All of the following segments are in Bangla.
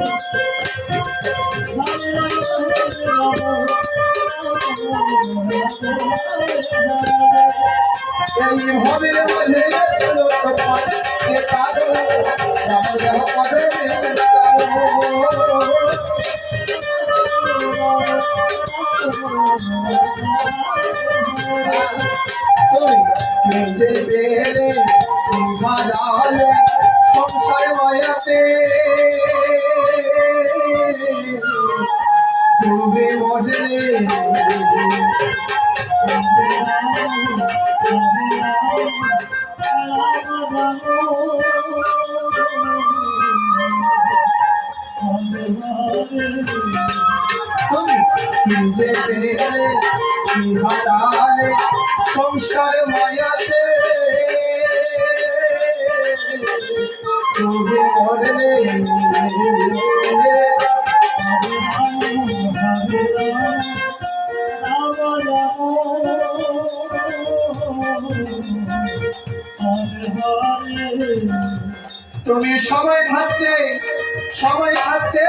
এই ভাড়ালে সংসার মায়াতে তুমি মরলে তুমি সময় থাকতে সময় থাকতে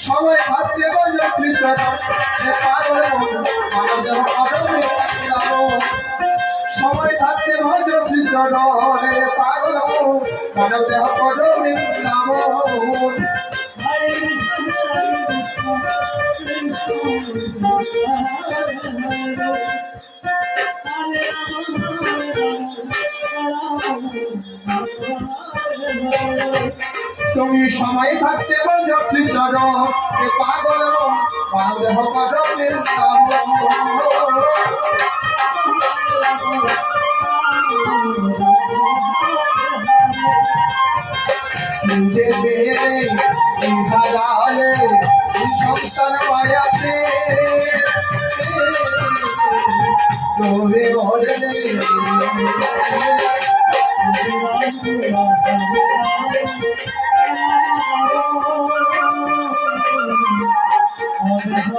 সময় থাকতে বলো শ্রীচরণ এ পাগল মন অবরে লালো সময় থাকতে ভজ শ্রীচরণ পাগল মন মানব দেহ অবরে নাম তুমি সময় থাকতে বলো শ্রীচরণ এ পাগল মন মানব দেহ অবরে নাম নিজে বেড়ে হারালে সংসার মায়াতে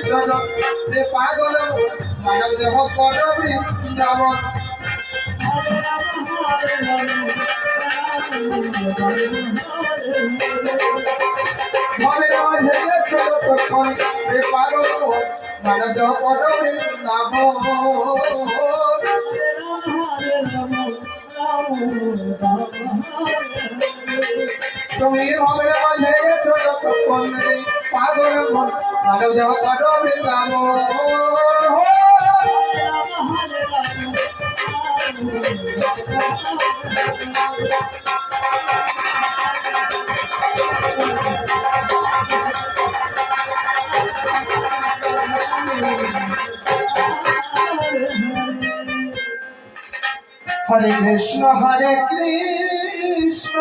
এ পাগল মন মানব দেহ কদমে নাম মনের মাঝে ছোট তখন এ পাগল মন মানব দেহ কদমে নাম তুমি মনের মানব দেহ কদমে নাম হরে কৃষ্ণ হরে কৃষ্ণ।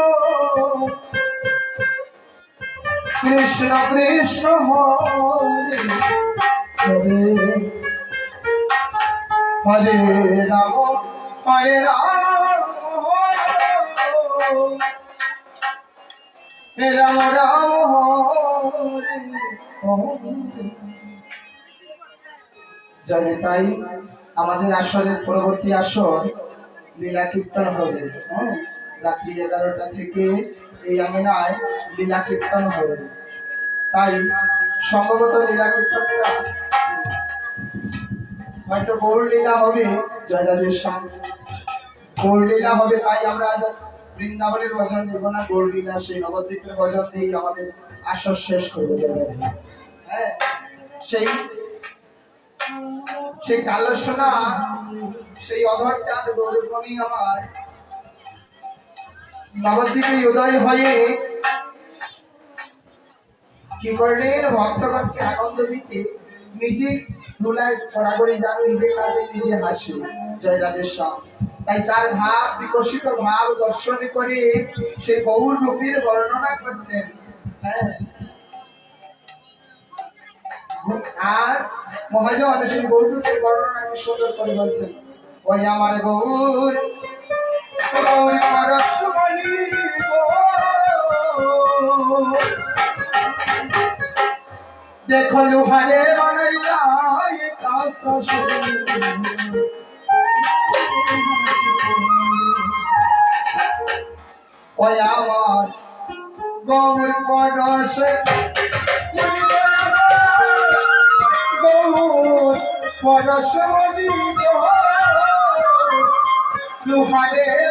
কৃষ্ণ কৃষ্ণ হরে হরে। হরে রাম হরে রাম রাম রাম, হরে তাই আমাদের আসরের পরবর্তী আসর লীলা কীর্তন হবে হ্যাঁ? রাত্রি এগারোটা থেকে এই আঙিনায় লীলা কীর্তন হবে তাই সম্ভবত লীলা কীর্তনটা হয়তো গৌর লীলা হবে জয়রাজের সঙ্গে। গৌর লীলা হবে তাই আমরা আজ বৃন্দাবনের ভজন দেব না গৌরীলা সেই নবদ্বীপের ভজন দিয়ে আমাদের আসর শেষ করব যাবে হ্যাঁ সেই সেই কালো সোনা সেই অধর চাঁদ গৌরবী আমার নবদ্বীপে উদয় হয়ে কি করলেন? ভক্তগণকে আনন্দ দিতে নিজে রূপের বর্ণনা হ্যাঁ। আর মহাজন সেই গৌরূপের বর্ণনা কি সুন্দর করে বলছেন ওই আমার গৌর গৌর দেখো লোহারে বানাইলা কাঁসা ওই আমার গৌর পরশ। গৌর পরশ লোহারে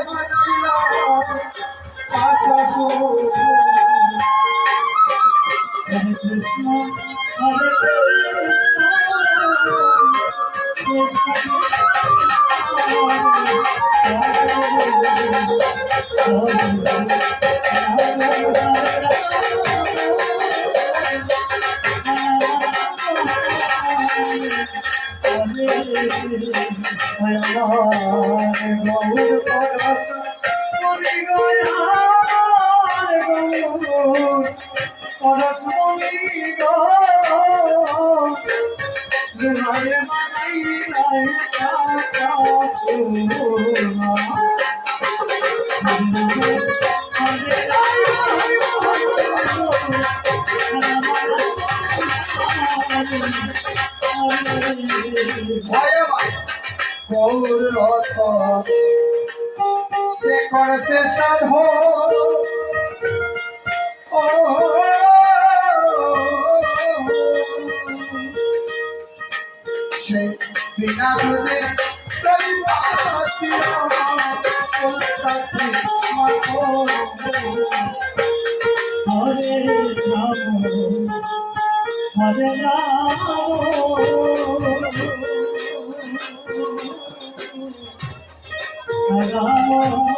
হরে সে করছে সাধ ও বিনা দুধে হরে রাম হরে রাম রাম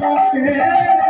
Thank you.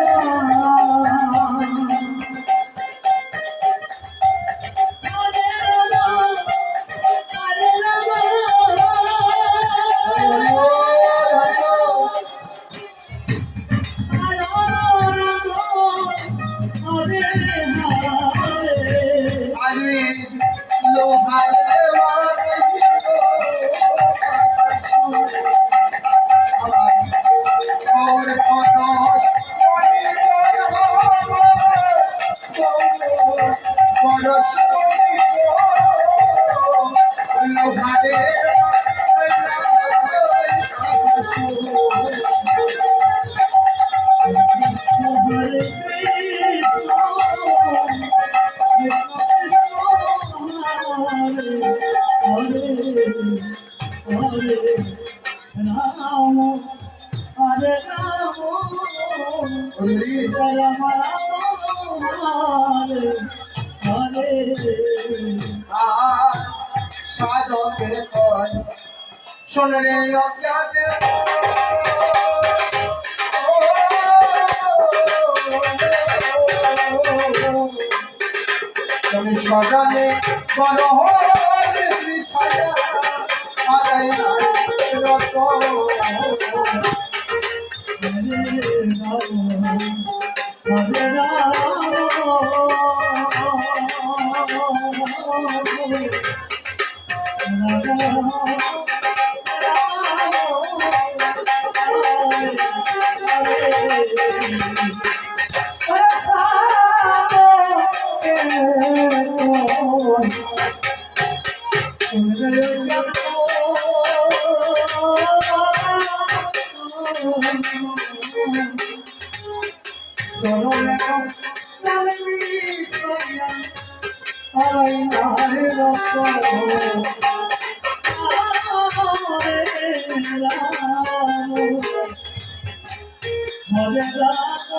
শোনে রে অজ্ঞানে তুমি সজানে বড় আদায় রত হরে রাম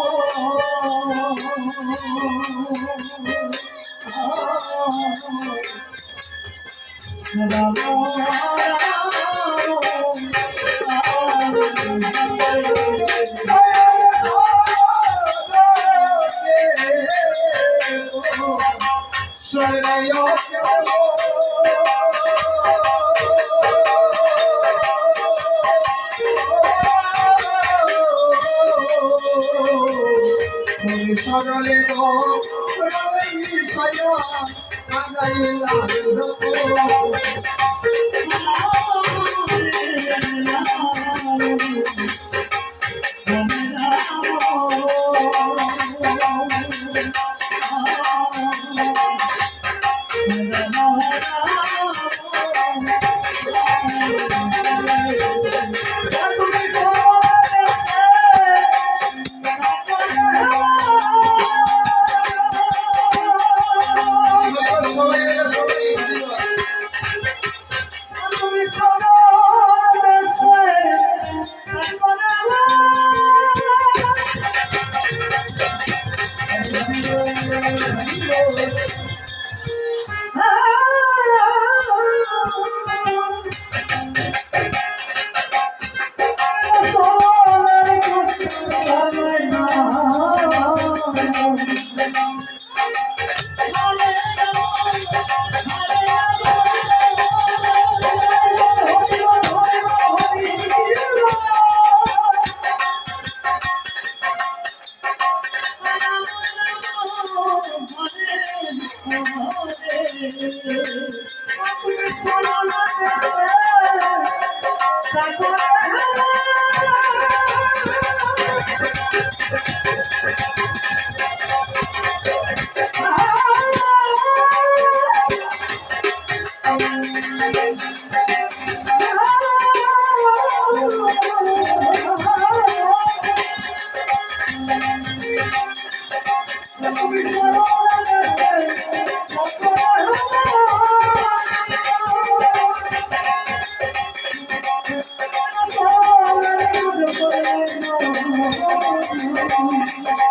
Thank.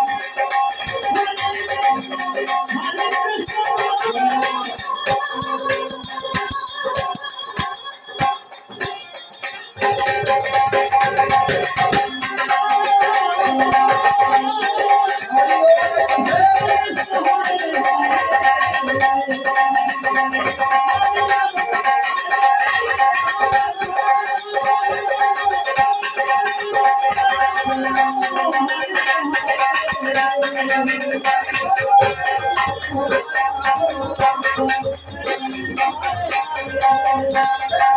Thank you.